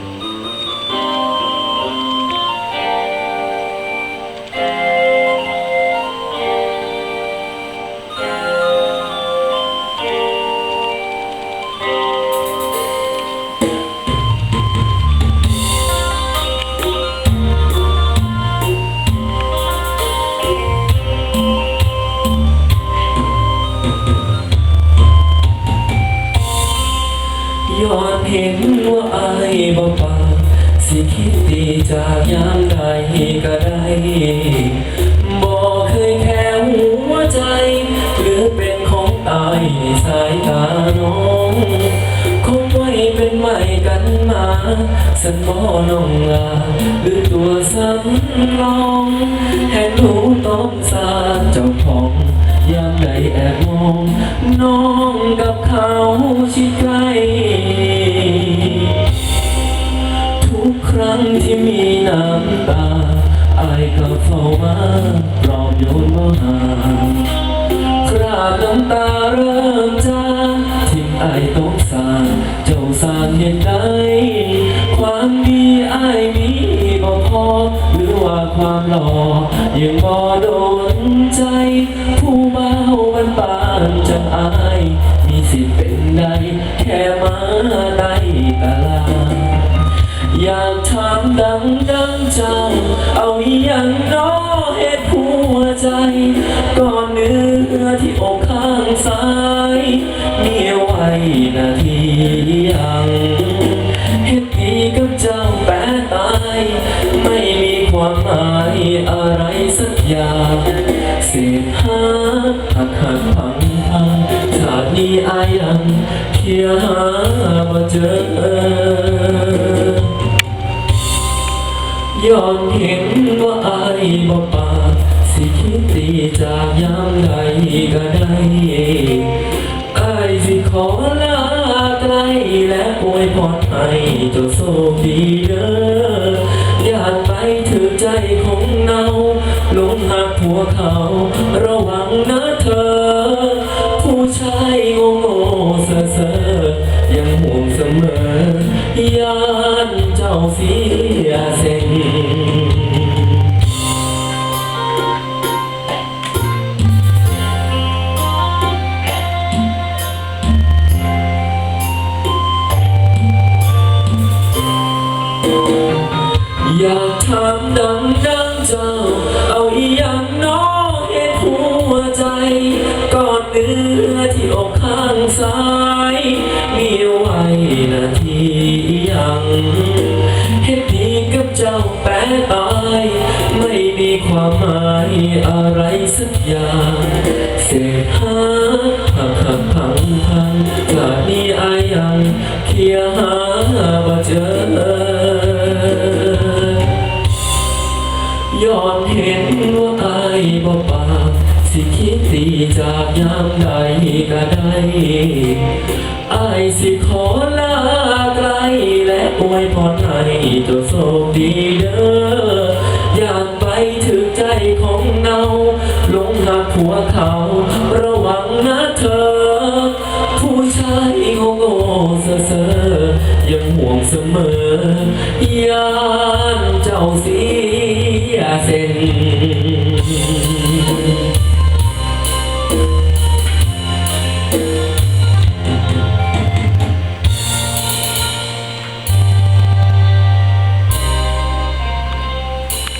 ย้ บ่ปาสิคิดดีจากยามใดก็ได้บ่เคยแค่หัวใจ หรือเป็นของตายสายตาน้องคงไม่เป็นใหม่กันมาสันบ่น้องลาหรือตัวสำรองแห่งหนูต้องสาเจ้าของยามใดแอบมอง น้องกับเขาชิดใกล้ ครั้งที่มีน้ำตาอายก็เฝ้ามาปลอบโยนว่าหางคราบน้ำตาเริ่มจางทิ้งอายต้องสางเจ้าสางเหตุใดความดีอายมีบ่พอหรือว่าความหล่อยังบ่โดนใจผู้เบาากถามดังดังๆเจ้าเอาอยัางน้อเหตุหัวใจ ก่อนเนื้อที่อกข้างซ้ายมีไว้นาทียังเหตุดีกับเจ้าแปรตาย ไม่มีความหมายอะไรสักอย่างเศษหาหักหักพังพังชาตินี้อายังเพียหามาเจอ ย้อนเห็นว่าอายบ่ปากสิคิดดีจากยามใดก็ได้อายสิขอลาไกลและอวยพรให้เจ้าโชคดีเด้ออย่าไปถือใจของเนาลงหักผัวเขา ระวังนะเธอ ผู้ชายโง่โง่เซ่อเซ่อยังห่วงเสมอยานเจ้าเสียเส ถามดังดังเจ้า เอาอีหยังน้องเหตุหัวใจก่อนเนื้อที่อกข้างซ้าย มีไว้นาทียังเหตุดีกับเจ้าแปรตาย ไม่มีความหมายอะไรสักอย่างเศษหาหักหักพังพังจากนี้อายังเคลียร์หา ย้อนเห็นว่าอายบ่ปากสิคิดดีจากยามใดก็ได้อายสิขอลาไกลและอวยพรให้เจ้าโชคดีเด้ออยากไปถึงใจของเนาลงหักผัวเขาระวังนะเธอ ผู้ชายโง่โง่เซ่อเซ่อยังห่วงเสมอ ยานเจ้าสี ยเส้น